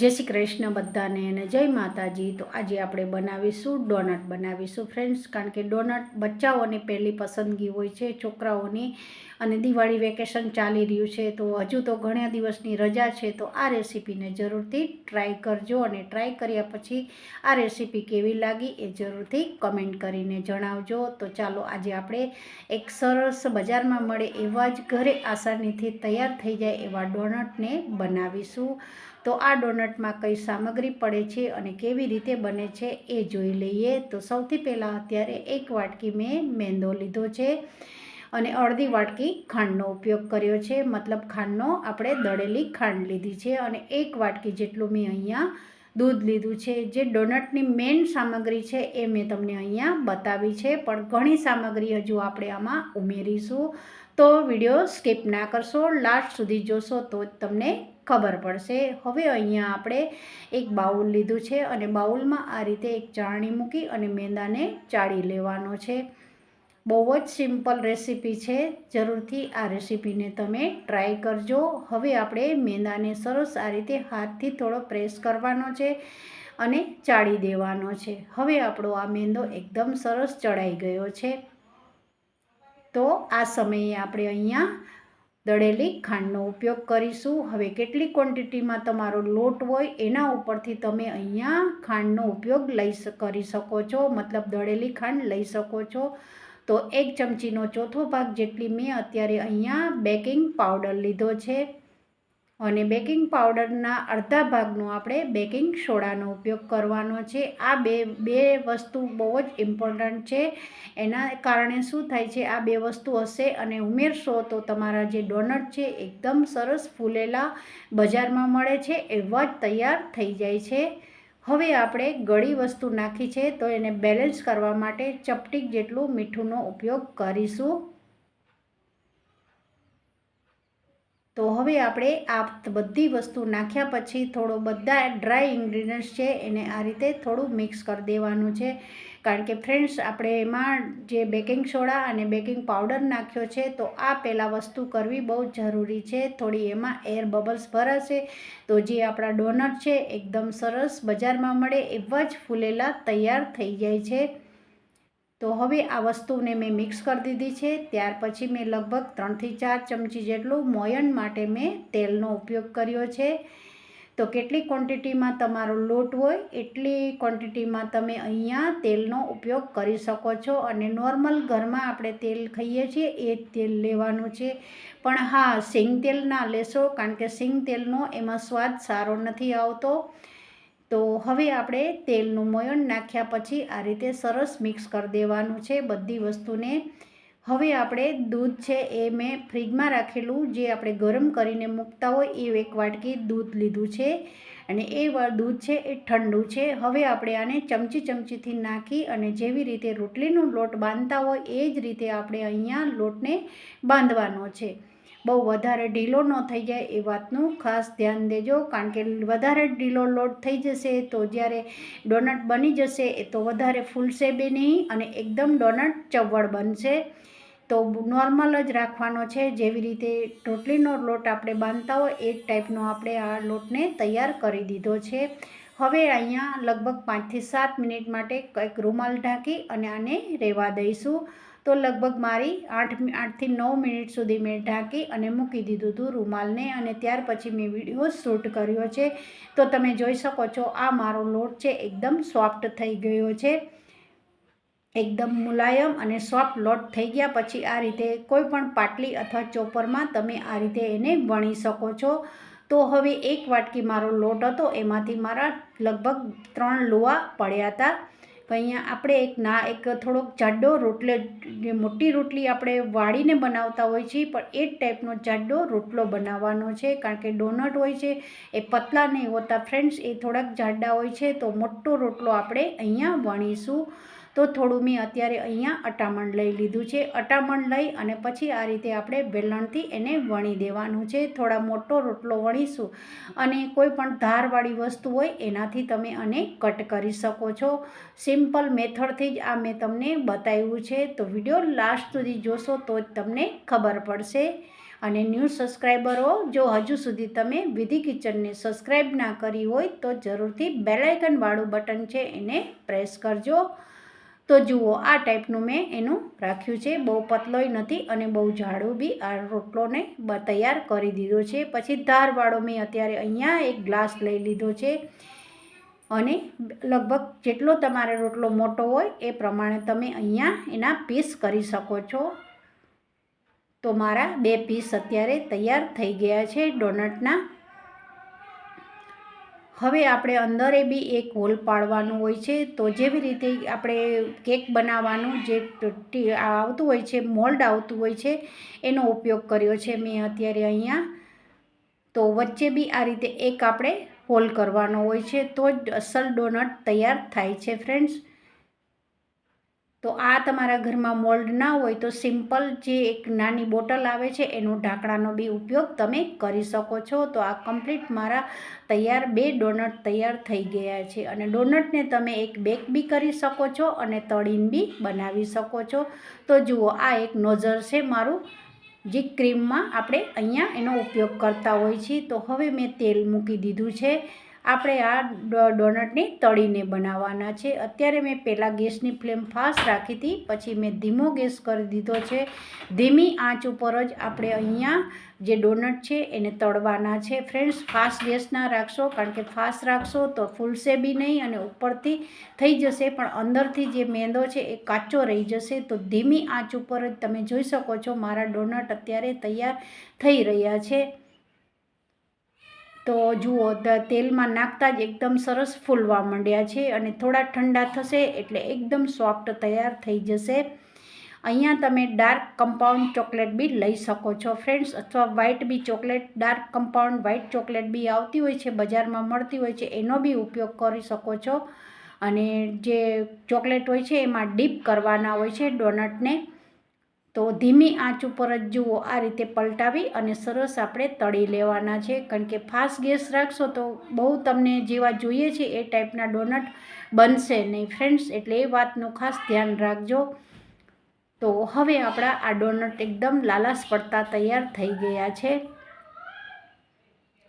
જય શ્રી કૃષ્ણ બધાને અને જય માતાજી. તો આજે આપણે બનાવીશું ડોનટ બનાવીશું ફ્રેન્ડ્સ, કારણ કે ડોનટ બચ્ચાઓની પહેલી પસંદગી હોય છે છોકરાઓની. અને દિવાળી વેકેશન ચાલી રહ્યું છે, તો હજુ તો ઘણા દિવસની રજા છે, તો આ રેસીપીને જરૂરથી ટ્રાય કરજો અને ટ્રાય કર્યા પછી આ રેસીપી કેવી લાગી એ જરૂરથી કમેન્ટ કરીને જણાવજો. તો ચાલો આજે આપણે એક સરસ બજારમાં મળે એવા જ ઘરે આસાનીથી તૈયાર થઈ જાય એવા ડોનટને બનાવીશું. તો આ ડોનટમાં કઈ સામગ્રી પડે છે અને કેવી રીતે બને છે એ જોઈ લઈએ. તો સૌથી પહેલાં અત્યારે એક વાટકી મેં મેંદો લીધો છે અને અડધી વાટકી ખાંડનો ઉપયોગ કર્યો છે. મતલબ ખાંડનો આપણે દળેલી ખાંડ લીધી છે અને એક વાટકી જેટલું મેં અહીંયા દૂધ લીધું છે. જે ડોનટની મેઇન સામગ્રી છે એ મેં તમને અહીંયા બતાવી છે. પણ ઘણી સામગ્રી હજુ આપણે આમાં ઉમેરીશું. તો વીડિયો સ્કીપ ના કરશો. લાસ્ટ સુધી જોશો તો તમને ખબર પડશે. હવે અહીંયા આપણે એક બાઉલ લીધું છે અને બાઉલમાં આ રીતે એક ચાણી મૂકી અને મેંદાને ચાળી લેવાનો છે. બહુ જ સિમ્પલ રેસીપી છે. જરૂરથી આ રેસીપીને તમે ટ્રાય કરજો. હવે આપણે મેંદાને સરસ આ રીતે હાથથી થોડો પ્રેસ કરવાનો છે અને ચાળી દેવાનો છે. હવે આપણો આ મેંદો એકદમ સરસ ચડાઈ ગયો છે. તો આ સમયે આપણે અહીંયા દળેલી ખાંડનો ઉપયોગ કરીશું. હવે કેટલી ક્વોન્ટિટીમાં તમારો લોટ હોય એના ઉપરથી તમે અહીંયા ખાંડનો ઉપયોગ લઈ કરી શકો છો. મતલબ દળેલી ખાંડ લઈ શકો છો. તો એક ચમચીનો ચોથો ભાગ જેટલી મેં અત્યારે અહીંયા બેકિંગ પાવડર લીધો છે. અને બેકિંગ પાવડરના અડધા ભાગનો આપણે બેકિંગ સોડાનો ઉપયોગ કરવાનો છે. આ બે બે વસ્તુ બહુ જ ઇમ્પોર્ટન્ટ છે. એના કારણે શું થાય છે, આ બે વસ્તુ હશે અને ઉમેરશો તો તમારા જે ડોનટ છે, એકદમ સરસ ફૂલેલા બજારમાં મળે છે, એવા જ તૈયાર થઈ જાય છે. હવે આપણે ગળી વસ્તુ નાખી છે, તો એને બેલેન્સ કરવા માટે ચપટીક જેટલું મીઠુંનો ઉપયોગ કરીશું. તો હવે આપણે આ બધી વસ્તુ નાખ્યા પછી થોડો બધા ડ્રાય ઇન્ગ્રીડિયન્ટ્સ છે એને આ રીતે થોડું મિક્સ કરી દેવાનું છે. કારણ કે ફ્રેન્ડ્સ, આપણે એમાં જે બેકિંગ સોડા અને બેકિંગ પાવડર નાખ્યો છે, તો આ પહેલાં વસ્તુ કરવી બહુ જરૂરી છે. થોડી એમાં એર બબલ્સ ભરાશે તો જે આપણા ડોનટ છે, એકદમ સરસ બજારમાં મળે એવા જ ફૂલેલા તૈયાર થઈ જાય છે. તો હવે આ વસ્તુને મેં મિક્સ કરી દીધી છે. ત્યાર પછી મેં લગભગ ત્રણથી ચાર ચમચી જેટલું મોયન માટે મેં તેલનો ઉપયોગ કર્યો છે. તો કેટલી ક્વોન્ટિટીમાં તમારો લોટ હોય, એટલી ક્વોન્ટિટીમાં તમે અહીંયા તેલનો ઉપયોગ કરી શકો છો. અને નોર્મલ ઘરમાં આપણે તેલ ખાઈએ છીએ, એ તેલ લેવાનું છે. પણ હા સિંગ તેલ ના લેશો, કારણ કે સિંગ તેલનો એમાં સ્વાદ સારો નથી આવતો. તો હવે આપણે તેલનું મોયણ નાખ્યા પછી આ રીતે સરસ મિક્સ કરી દેવાનું છે બધી વસ્તુને. હવે આપણે દૂધ છે એ મેં ફ્રીજમાં રાખેલું, જે આપણે ગરમ કરીને મૂકતા હોય એ એક વાટકી દૂધ લીધું છે. અને એ દૂધ છે એ ઠંડુ છે. હવે આપણે આને ચમચી ચમચીથી નાખી અને જેવી રીતે રોટલીનો લોટ બાંધતા હોય એ જ રીતે આપણે અહીંયા લોટને બાંધવાનો છે. બહુ વધારે ઢીલો ન થઈ જાય એ વાતનું ખાસ ધ્યાન દેજો. કારણ કે વધારે ઢીલો લોટ થઈ જશે તો જ્યારે ડોનટ બની જશે એ તો વધારે ફૂલશે બી નહીં અને એકદમ ડોનટ ચવળ બનશે. તો નોર્મલ જ રાખવાનો છે. જેવી રીતે રોટલીનો લોટ આપણે બાંધતા હોય એ ટાઈપનો આપણે આ લોટને તૈયાર કરી દીધો છે. હવે અહીંયા લગભગ પાંચથી સાત મિનિટ માટે કંઈક રૂમાલ ઢાંકી અને આને રહેવા દઈશું. તો લગભગ મારી આઠ આઠથી નવ મિનિટ સુધી મેં ઢાંકી અને મૂકી દીધું હતું રૂમાલને અને ત્યાર પછી મેં વીડિયો શૂટ કર્યો છે. તો તમે જોઈ શકો છો, આ મારો લોટ છે, એકદમ સોફ્ટ થઈ ગયો છે. એકદમ મુલાયમ અને સોફ્ટ લોટ થઈ ગયા પછી આ રીતે કોઈ પણ પાટલી અથવા ચોપરમાં તમે આ રીતે એને વણી શકો છો. તો હવે એક વાટકી મારો લોટ હતો, એમાંથી મારા લગભગ ત્રણ લોવા પડ્યા હતા. તો અહીંયા આપણે એક ના, એક થોડોક જાડો રોટલો મોટી રોટલી આપણે વાળીને બનાવતા હોય છીએ, પણ એ ટાઈપનો જાડો રોટલો બનાવવાનો છે, કારણ કે ડોનટ હોય છે, એ પતલા નહીં હોતા. ફ્રેન્ડ્સ, એ થોડાક જાડા હોય છે, તો મોટો રોટલો આપણે અહીંયા વણીશું. તો થોડું મેં અત્યારે અહીંયા અટામણ લઈ લીધું છે. અટામણ લઈ અને પછી આ રીતે આપણે વેલણથી એને વણી દેવાનું છે. થોડા મોટો રોટલો વણીશું અને કોઈ પણ ધારવાળી વસ્તુ હોય એનાથી તમે આને કટ કરી શકો છો. સિમ્પલ મેથડથી જ આ મેં તમને બતાવ્યું છે. તો વીડિયો લાસ્ટ સુધી જોશો તો જ તમને ખબર પડશે. અને ન્યૂ સબસ્ક્રાઈબરો જો હજુ સુધી તમે વિધિ કિચનને સબસ્ક્રાઈબ ના કરી હોય તો જરૂરથી બેલાઇકનવાળું બટન છે એને પ્રેસ કરજો. તો જુઓ, આ ટાઈપનું મેં એનું રાખ્યું છે. બહુ પતલોય નથી અને બહુ જાડું બી આ રોટલોને તૈયાર કરી દીધો છે. પછી ધારવાળો મેં અત્યારે અહીંયા એક ગ્લાસ લઈ લીધો છે. અને લગભગ જેટલો તમારે રોટલો મોટો હોય એ પ્રમાણે તમે અહીંયા એના પીસ કરી શકો છો. તો મારા બે પીસ અત્યારે તૈયાર થઈ ગયા છે ડોનટના. હવે આપણે અંદરે બી એક હોલ પાડવાનું હોય છે. તો જેવી રીતે આપણે કેક બનાવવાનું જે આવતું હોય છે, મોલ્ડ આવતું હોય છે, એનો ઉપયોગ કર્યો છે મેં અત્યારે અહીંયા. તો વચ્ચે બી આ રીતે એક આપણે હોલ કરવાનો હોય છે. તો જ અસલ ડોનટ તૈયાર થાય છે, ફ્રેન્ડ્સ. તો આ તમારા ઘરમાં મોલ્ડ ના હોય તો સિમ્પલ જે એક નાની બોટલ આવે છે, એનો ઢાંકણાનો બી ઉપયોગ તમે કરી શકો છો. તો આ કમ્પ્લીટ મારા તૈયાર બે ડોનટ તૈયાર થઈ ગયા છે અને ડોનટને તમે એક બેક બી કરી શકો છો અને તળીને બી બનાવી શકો છો. તો જુઓ, આ એક નોઝર છે મારું, જે ક્રીમમાં આપણે અહીંયા એનો ઉપયોગ કરતા હોય છીએ. તો હવે મેં તેલ મૂકી દીધું છે. આપણે આ ડોનટને તળીને બનાવવાના છે. અત્યારે મેં પહેલાં ગેસની ફ્લેમ ફાસ્ટ રાખી હતી, પછી મેં ધીમો ગેસ કરી દીધો છે. ધીમી આંચ ઉપર જ આપણે અહીંયા જે ડોનટ છે એને તળવાના છે. ફ્રેન્ડ્સ, ફાસ્ટ ગેસ ના રાખશો, કારણ કે ફાસ્ટ રાખશો તો ફૂલશે બી નહીં અને ઉપરથી થઈ જશે, પણ અંદરથી જે મેંદો છે એ કાચો રહી જશે. તો ધીમી આંચ ઉપર જ તમે જોઈ શકો છો, મારા ડોનટ અત્યારે તૈયાર થઈ રહ્યા છે. તો જુઓ તેલમાં નાખતા જ એકદમ સરસ ફૂલવા માંડ્યા છે અને થોડા ઠંડા થશે એટલે એકદમ સોફ્ટ તૈયાર થઈ જશે. અહીંયા તમે ડાર્ક કમ્પાઉન્ડ ચોકલેટ બી લઈ શકો છો ફ્રેન્ડ્સ, અથવા વ્હાઇટ બી chocolate, dark compound white chocolate બી આવતી હોય છે, બજારમાં મળતી હોય છે, એનો બી ઉપયોગ કરી શકો છો. અને જે ચોકલેટ હોય છે, એમાં ડીપ કરવાના હોય છે ડોનટને. તો ધીમી આંચ ઉપર જ જુઓ, આ રીતે પલટાવી અને સરસ આપણે તળી લેવાના છે. કારણ કે ફાસ્ટ ગેસ રાખશો તો બહુ તમને જેવા જોઈએ છે એ ટાઈપના ડોનટ બનશે નહીં. ફ્રેન્ડ્સ, એટલે એ વાતનું ખાસ ધ્યાન રાખજો. તો હવે આપણા આ ડોનટ એકદમ લાલાશ પડતા તૈયાર થઈ ગયા છે.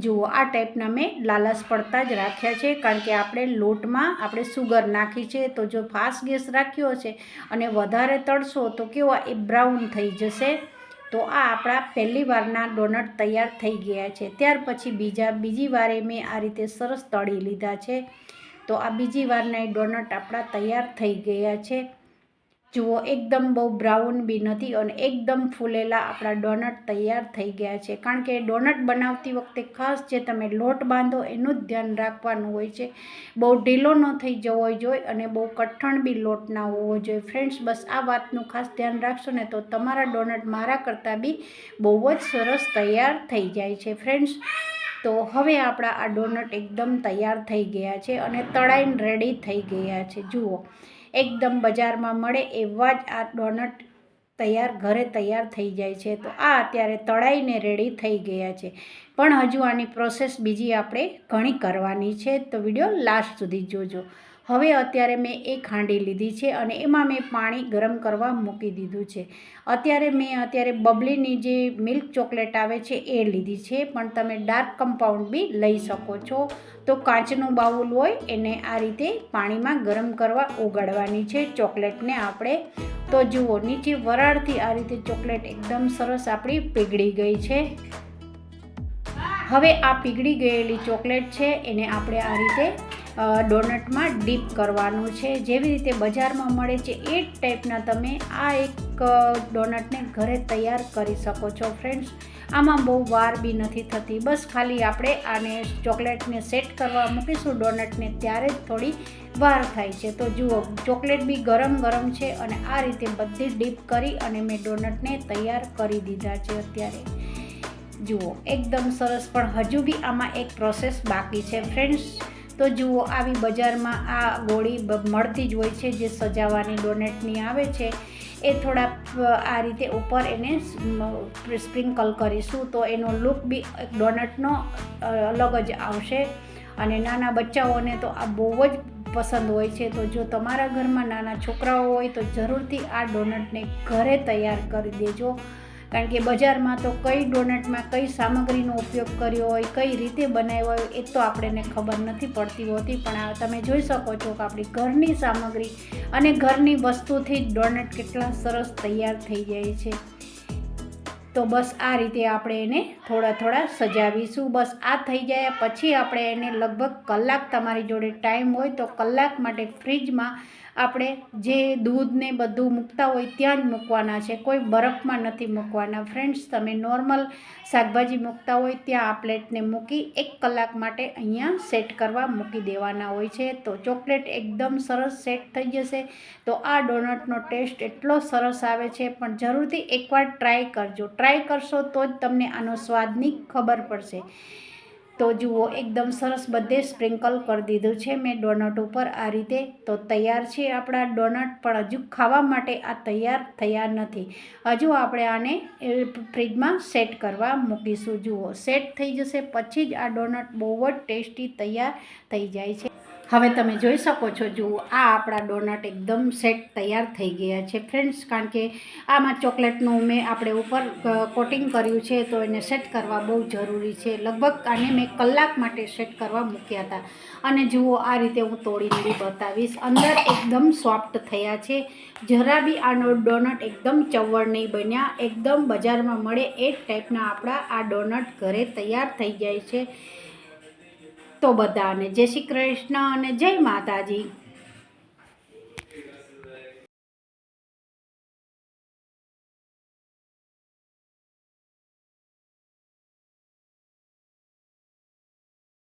જુઓ, આ ટાઈપના મેં લાલાશ પડતા જ રાખ્યા છે, કારણ કે આપણે લોટમાં આપણે સુગર નાખી છે, તો જો ફાસ્ટ ગેસ રાખ્યો છે અને વધારે તળશો, તો કેવા એ બ્રાઉન થઈ જશે. તો આ આપણા પહેલી વારના ડોનટ તૈયાર થઈ ગયા છે. ત્યાર પછી બીજા, બીજી વારે મેં આ રીતે સરસ તળી લીધા છે. તો આ બીજી વારના એ ડોનટ આપણા તૈયાર થઈ ગયા છે. જુઓ, એકદમ બહુ બ્રાઉન બી નથી અને એકદમ ફૂલેલા આપણા ડોનટ તૈયાર થઈ ગયા છે. કારણ કે ડોનટ બનાવતી વખતે ખાસ જે તમે લોટ બાંધો એનું જ ધ્યાન રાખવાનું હોય છે. બહુ ઢીલો ન થઈ જવો જોઈએ અને બહુ કઠણ બી લોટ ના હોવો જોઈએ. ફ્રેન્ડ્સ બસ આ વાતનું ખાસ ધ્યાન રાખશો ને તો તમારા ડોનટ મારા કરતાં બી બહુ જ સરસ તૈયાર થઈ જાય છે. ફ્રેન્ડ્સ તો હવે આપણા આ ડોનટ એકદમ તૈયાર થઈ ગયા છે અને તળાઈને રેડી થઈ ગયા છે. જુઓ એકદમ બજારમાં મળે એવા જ આ ડોનટ તૈયાર, ઘરે તૈયાર થઈ જાય છે. તો આ અત્યારે તળાઈને રેડી થઈ ગયા છે. પણ હજુ આની પ્રોસેસ બીજી આપણે ઘણી કરવાની છે. તો વીડિયો લાસ્ટ સુધી જોજો. હવે અત્યારે મેં એક હાંડી લીધી છે અને એમાં મેં પાણી ગરમ કરવા મૂકી દીધું છે. અત્યારે મેં અત્યારે બબલીની જે મિલ્ક ચોકલેટ આવે છે એ લીધી છે, પણ તમે ડાર્ક કમ્પાઉન્ડ બી લઈ શકો છો. તો કાચનું બાઉલ હોય એને આ રીતે પાણીમાં ગરમ કરવા ઓગાળવાની છે ચોકલેટને આપણે. તો જુઓ, નીચે વરાળથી આ રીતે ચોકલેટ એકદમ સરસ આપણી પીગળી ગઈ છે. હવે આ પીગળી ગયેલી ચોકલેટ છે, એને આપણે આ રીતે ડોનટમાં ડીપ કરવાનું છે. જેવી રીતે બજારમાં મળે છે એ જ ટાઈપના તમે આ એક ડોનટને ઘરે તૈયાર કરી શકો છો ફ્રેન્ડ્સ. આમાં બહુ વાર બી નથી થતી. બસ ખાલી આપણે આને ચોકલેટને સેટ કરવા મૂકીશું ડોનટને ત્યારે જ થોડી વાર થાય છે. તો જુઓ, ચોકલેટ બી ગરમ ગરમ છે અને આ રીતે બધી ડીપ કરી અને મેં ડોનટને તૈયાર કરી દીધા છે અત્યારે. જુઓ, એકદમ સરસ. પણ હજુ બી આમાં એક પ્રોસેસ બાકી છે ફ્રેન્ડ્સ. તો જુઓ, આવી બજારમાં આ ગોળી મળતી જ હોય છે, જે સજાવાની ડોનેટની આવે છે, એ થોડા આ રીતે ઉપર એને સ્પ્રિંકલ કરીશું તો એનો લુક બી ડોનટનો અલગ જ આવશે. અને નાના બચ્ચાઓને તો આ બહુ જ પસંદ હોય છે. તો જો તમારા ઘરમાં નાના છોકરાઓ હોય તો જરૂરથી આ ડોનટને ઘરે તૈયાર કરી દેજો. કારણ કે બજારમાં તો કઈ ડોનટમાં કઈ સામગ્રીનો ઉપયોગ કર્યો હોય, કઈ રીતે બનાવ્યો હોય, એ તો આપણને ખબર નથી પડતી હોતી. પણ આ તમે જોઈ શકો છો કે આપણી ઘરની સામગ્રી અને ઘરની વસ્તુથી જ ડોનટ કેટલા સરસ તૈયાર થઈ જાય છે. તો બસ આ રીતે આપણે એને થોડા થોડા સજાવીશું. બસ આ થઈ જાય, પછી આપણે એને લગભગ કલાક તમારી જોડે ટાઈમ હોય તો કલાક માટે ફ્રીજમાં આપણે જે દૂધને બધું મૂકતા હોય ત્યાં જ મૂકવાના છે. કોઈ બરફમાં નથી મૂકવાના. ફ્રેન્ડ્સ તમે નોર્મલ શાકભાજી મૂકતા હોય ત્યાં આ પ્લેટને મૂકી એક કલાક માટે અહીંયા સેટ કરવા મૂકી દેવાના હોય છે. તો ચોકલેટ એકદમ સરસ સેટ થઈ જશે. તો આ ડોનટનો ટેસ્ટ એટલો સરસ આવે છે. પણ જરૂરથી એકવાર ટ્રાય કરજો. ટ્રાય કરશો તો જ તમને આનો સ્વાદની ખબર પડશે. તો જુઓ, એકદમ સરસ બધે સ્પ્રિંકલ કરી દીધું છે મેં ડોનટ ઉપર. આ રીતે તો તૈયાર છે આપણા ડોનટ, પણ હજુ ખાવા માટે આ તૈયાર થયા નથી. હજુ આપણે આને ફ્રીજમાં સેટ કરવા મૂકીશું. જુઓ, સેટ થઈ જશે, પછી જ આ ડોનટ બહુ જ ટેસ્ટી તૈયાર થઈ જાય છે. હવે તમે જોઈ શકો છો, જુઓ, આ આપણા ડોનટ એકદમ સેટ તૈયાર થઈ ગયા છે, ફ્રેન્ડ્સ, કારણ કે આમાં ચોકલેટનું મેં આપણે ઉપર કોટિંગ કર્યું છે, તો એને સેટ કરવા બહુ જરૂરી છે. લગભગ આને મેં કલાક માટે સેટ કરવા મૂક્યા હતા. અને જુઓ, આ રીતે હું તોડીને બતાવીશ. અંદર એકદમ સોફ્ટ થયા છે. જરા બી આનો ડોનટ એકદમ ચવળ નહીં બન્યા. એકદમ બજારમાં મળે એ જ ટાઈપના આપણા આ ડોનટ ઘરે તૈયાર થઈ જાય છે. તો બધાને જય શ્રી કૃષ્ણ અને જય માતાજી.